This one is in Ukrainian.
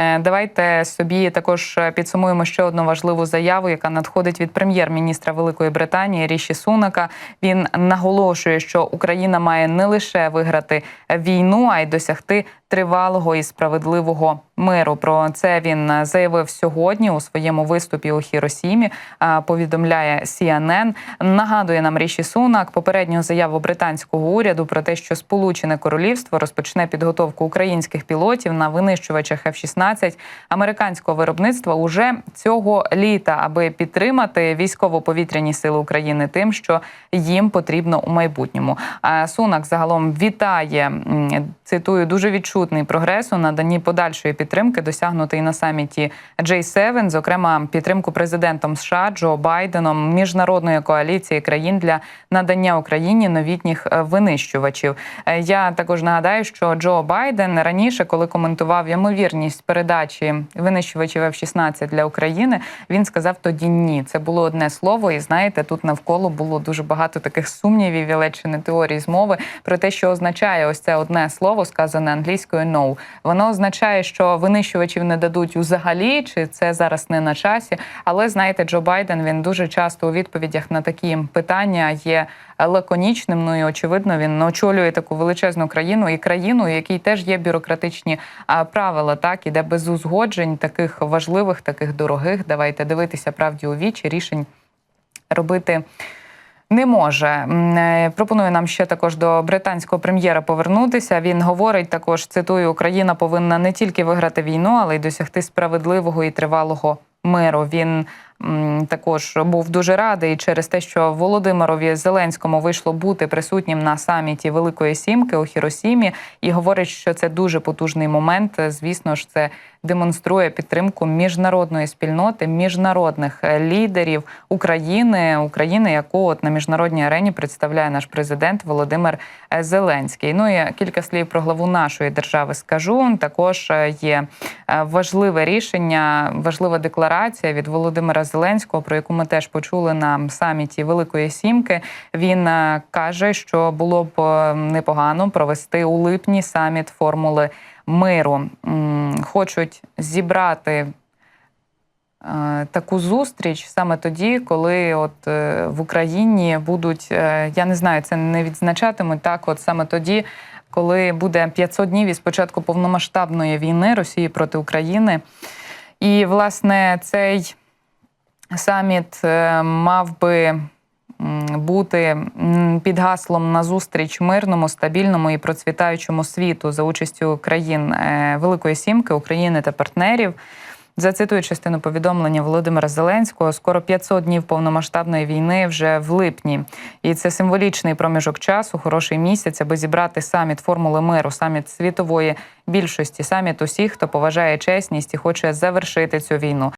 Е, Давайте собі також підсумуємо ще одну важливу заяву, яка надходить від прем'єр-міністра Великої Британії Ріші Сунака. Він наголошує, що Україна має не лише виграти війну, а й досягти тривалого і справедливого миру. Про це він заявив сьогодні у своєму виступі у Хіросімі. Повідомляє CNN. Нагадує нам Ріші Сунак попередню заяву британського уряду про те, що Сполучене Королівство розпочне підготовку українських пілотів на винищувачах F-16 американського виробництва уже цього літа, аби підтримати військово-повітряні сили України тим, що їм потрібно у майбутньому. А Сунак загалом вітає цитую дуже відчутний прогрес у наданні подальшої підтримки, досягнутий на саміті J7, зокрема підтримку президентом США Джо Байденом міжнародної коаліції країн для надання Україні новітніх е, винищувачів. Е, Я також нагадаю, що Джо Байден раніше, коли коментував ймовірність передачі винищувачів F-16 для України, він сказав тоді ні. Це було одне слово, і знаєте, тут навколо було дуже багато таких сумнівів і ледь чи не теорій змови про те, що означає ось це одне слово, сказане англійською «no». Воно означає, що винищувачів не дадуть взагалі, чи це зараз не на часі. Але знаєте, Джо Байден він дуже часто у відповідях на такі питання є лаконічним. Ну і очевидно, він очолює таку величезну країну і країну, у якій теж є бюрократичні правила, так і де без узгоджень таких важливих, таких дорогих. Давайте дивитися правді у вічі рішень робити. Не може е, пропоную нам ще також до британського прем'єра повернутися. Він говорить також: цитую: Україна повинна не тільки виграти війну, але й досягти справедливого і тривалого миру. Він також був дуже радий через те, що Володимирові Зеленському вийшло бути присутнім на саміті Великої Сімки у Хіросімі, і говорить, що це дуже потужний момент. Звісно ж, це демонструє підтримку міжнародної спільноти, міжнародних е, лідерів України, України, яку от на міжнародній арені представляє наш президент Володимир е, Зеленський. Ну і кілька слів про главу нашої держави скажу. Також е, є важливе рішення, важлива декларація від Володимира Зеленського, про яку ми теж почули на саміті Великої Сімки. Він е, каже, що було б е, непогано провести у липні саміт формули миру. Хочуть зібрати е, таку зустріч саме тоді, коли от в Україні будуть, я не знаю, це не відзначатимуть так, от саме тоді. Коли буде 500 днів із початку повномасштабної війни Росії проти України, і власне цей саміт е, мав би бути під гаслом на зустріч мирному, стабільному і процвітаючому світу за участю країн е, Великої Сімки, України та партнерів. Зацитую частину повідомлення Володимира Зеленського: скоро 500 днів повномасштабної війни вже в липні, і це символічний проміжок часу, хороший місяць, аби зібрати саміт формули миру, саміт світової більшості, саміт усіх, хто поважає чесність і хоче завершити цю війну.